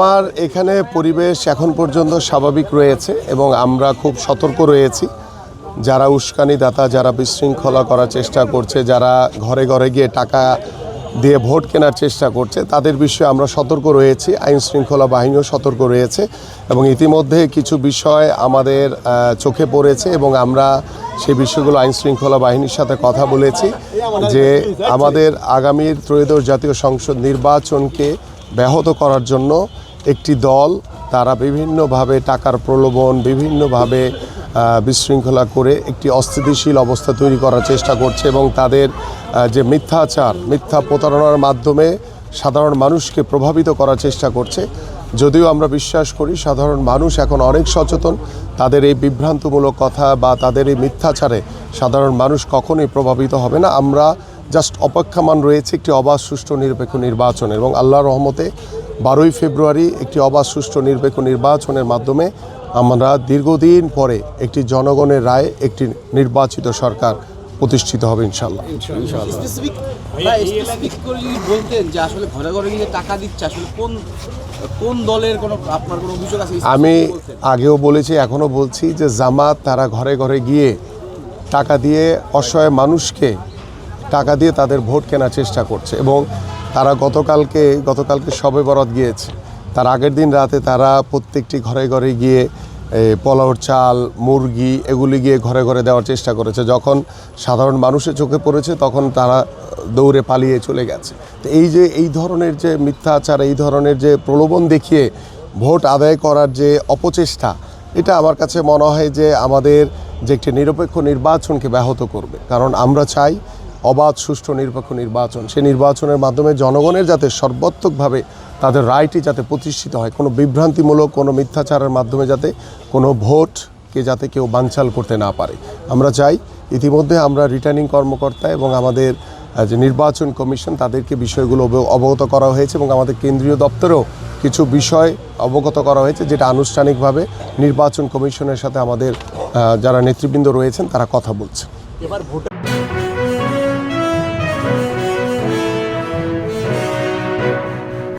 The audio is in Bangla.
আমার এখানে পরিবেশ এখন পর্যন্ত স্বাভাবিক রয়েছে এবং আমরা খুব সতর্ক রয়েছি। যারা উস্কানিদাতা যারা বিশৃঙ্খলা করার চেষ্টা করছে, যারা ঘরে ঘরে গিয়ে টাকা দিয়ে ভোট কেনার চেষ্টা করছে, তাদের বিষয়ে আমরা সতর্ক রয়েছি। আইন শৃঙ্খলা বাহিনীও সতর্ক রয়েছে এবং ইতিমধ্যে কিছু বিষয় আমাদের চোখে পড়েছে এবং আমরা সেই বিষয়গুলো আইন শৃঙ্খলা বাহিনীর সাথে কথা বলেছি যে আমাদের আগামীর ত্রয়োদশ জাতীয় সংসদ নির্বাচনকে ব্যাহত করার জন্য একটি দল, তারা বিভিন্নভাবে টাকার প্রলোভন, বিভিন্নভাবে বিশৃঙ্খলা করে একটি অস্থিতিশীল অবস্থা তৈরি করার চেষ্টা করছে এবং তাদের যে মিথ্যাচার, মিথ্যা প্রতারণার মাধ্যমে সাধারণ মানুষকে প্রভাবিত করার চেষ্টা করছে। যদিও আমরা বিশ্বাস করি সাধারণ মানুষ এখন অনেক সচেতন, তাদের এই বিভ্রান্তমূলক কথা বা তাদের এই মিথ্যাচারে সাধারণ মানুষ কখনোই প্রভাবিত হবে না। আমরা জাস্ট অপেক্ষামান রয়েছে একটি অবাধ, সুষ্ঠু, নিরপেক্ষ নির্বাচন এবং আল্লাহ রহমতে বারোই ফেব্রুয়ারি একটি অবাধ সুষ্ঠু নিরপেক্ষ নির্বাচনের মাধ্যমে আমরা দীর্ঘদিন পরে একটি জনগণের রায় একটি নির্বাচিত সরকার প্রতিষ্ঠিত হবে ইনশাল্লাহ স্পেসিফিক স্পেসিফিক করে যদি বলতেন যে আসলে ঘরে ঘরে গিয়ে টাকা দিচ্ছে আসলে কোন কোন দলের কোনো আপনার কোনো অভিযোগ আছে? আমি আগেও বলেছি এখনও বলছি যে জামাত তারা ঘরে ঘরে গিয়ে টাকা দিয়ে অসহায় মানুষকে টাকা দিয়ে তাদের ভোট কেনার চেষ্টা করছে এবং তারা গতকালকে গতকালকে সবে বরাত গিয়েছে। তার আগের দিন রাতে তারা প্রত্যেকটি ঘরে ঘরে গিয়ে এ, পোলাওর চাল মুরগি এগুলি গিয়ে ঘরে ঘরে দেওয়ার চেষ্টা করেছে। যখন সাধারণ মানুষের চোখে পড়েছে তখন তারা দৌড়ে পালিয়ে চলে গেছে। তো এই যে এই ধরনের যে মিথ্যাচার এই ধরনের যে প্রলোভন দেখিয়ে ভোট আদায় করার যে অপচেষ্টা এটা আমার কাছে মনে হয় যে আমাদের যে একটি নিরপেক্ষ নির্বাচনকে ব্যাহত করবে। কারণ আমরা চাই অবাধ, সুষ্ঠু, নিরপেক্ষ নির্বাচন। সেই নির্বাচনের মাধ্যমে জনগণের যাতে সর্বাত্মকভাবে তাদের রায়টি যাতে প্রতিষ্ঠিত হয়, কোনো বিভ্রান্তিমূলক, কোনো মিথ্যাচারের মাধ্যমে যাতে কোনো ভোটকে যাতে কেউ বানচাল করতে না পারে। আমরা চাই ইতিমধ্যে আমরা রিটার্নিং কর্মকর্তা এবং আমাদের যে নির্বাচন কমিশন, তাদেরকে বিষয়গুলো অবগত করা হয়েছে এবং আমাদের কেন্দ্রীয় দপ্তরেও কিছু বিষয় অবগত করা হয়েছে যেটা আনুষ্ঠানিকভাবে নির্বাচন কমিশনের সাথে আমাদের যারা নেতৃবৃন্দ রয়েছেন, তারা কথা বলছে। এবার